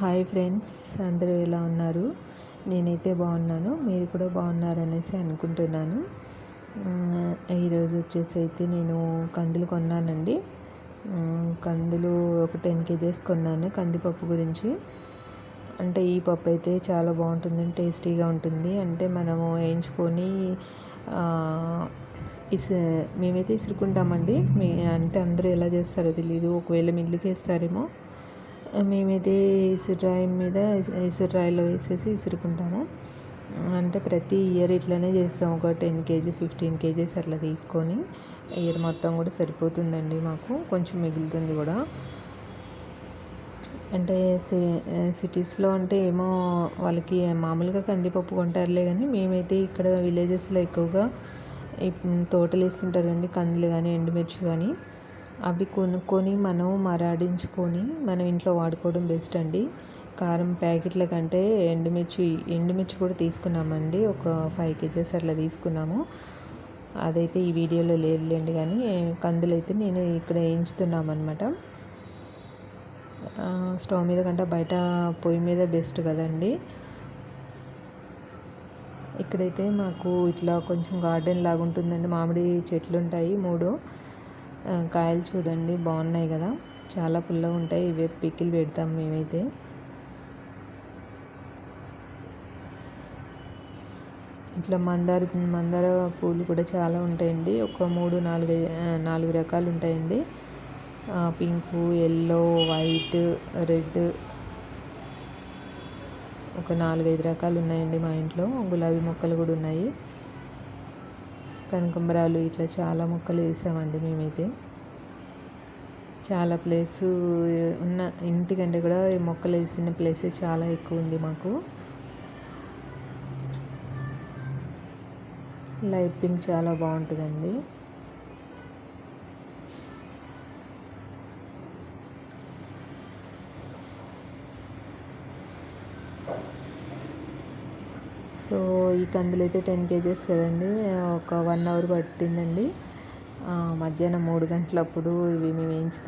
Hi friends అందరూ ఎలా ఉన్నారు? నేనైతే బాగున్నాను మీరు కూడా బాగున్నారనేసి అనుకుంటున్నాను. ఈరోజు వచ్చేసి అయితే నేను కందులు కొన్నానండి. కందులు ఒక టెన్ కేజీస్ కొన్నాను కందిపప్పు గురించి. అంటే ఈ పప్పు అయితే చాలా బాగుంటుంది టేస్టీగా ఉంటుంది. అంటే మనము వేయించుకొని ఇసు మేమైతే ఇసురుకుంటామండి. మీ అంటే అందరూ ఎలా చేస్తారో తెలియదు ఒకవేళ మిల్లుకి వేస్తారేమో మేమైతే ఇసురాయి మీద ఇసురాయిలో వేసేసి ఇసురుకుంటాము. అంటే ప్రతి ఇయర్ ఇట్లనే చేస్తాం ఒక టెన్ కేజీ ఫిఫ్టీన్ కేజీస్ అట్లా తీసుకొని ఇయర్ మొత్తం కూడా సరిపోతుందండి మాకు. కొంచెం మిగులుతుంది కూడా. అంటే సిటీస్లో అంటే ఏమో వాళ్ళకి మామూలుగా కందిపప్పు కొంటారులే కానీ మేమైతే ఇక్కడ విలేజెస్లో ఎక్కువగా తోటలు వేస్తుంటారు అండి. కందులు కానీ ఎండుమిర్చి కానీ. అవి కొనుక్కొని మనం మరాడించుకొని మనం ఇంట్లో వాడుకోవడం బెస్ట్ అండి. కారం ప్యాకెట్ల కంటే ఎండుమిర్చి ఎండుమిర్చి కూడా తీసుకున్నామండి. ఒక ఫైవ్ కేజెస్ అట్లా తీసుకున్నాము. అదైతే ఈ వీడియోలో లేదులేండి కానీ కందులు అయితే నేను ఇక్కడ వేయించుతున్నామన్నమాట. స్టవ్ మీద కంటే బయట పొయ్యి మీద బెస్ట్ కదండి. ఇక్కడైతే మాకు ఇట్లా కొంచెం గార్డెన్ లాగా ఉంటుందండి మామిడి చెట్లు ఉంటాయి మూడు. కాయలు చూడండి బాగున్నాయి కదా. చాలా పుల్లగా ఉంటాయి. ఇవే పిక్కిలు పెడతాం మేమైతే. ఇట్లా మందార మందార పూలు కూడా చాలా ఉంటాయండి. ఒక మూడు నాలుగు నాలుగు రకాలు ఉంటాయండి. పింకు ఎల్లో వైట్ రెడ్ ఒక నాలుగైదు రకాలు ఉన్నాయండి మా ఇంట్లో. గులాబీ మొక్కలు కూడా ఉన్నాయి. కనకంబరాలు ఇట్లా చాలా మొక్కలు వేసామండి మేమైతే. చాలా ప్లేస్ ఉన్న ఇంటికంటే కూడా మొక్కలు వేసిన ప్లేస్ చాలా ఎక్కువ ఉంది మాకు. లైట్ పింక్ చాలా బాగుంటుందండి. సో ఈ కందులు అయితే టెన్ కేజెస్ కదండి. ఒక వన్ అవర్ పట్టిందండి. మధ్యాహ్నం మూడు గంటలప్పుడు ఇవి మేము వేయించుతాం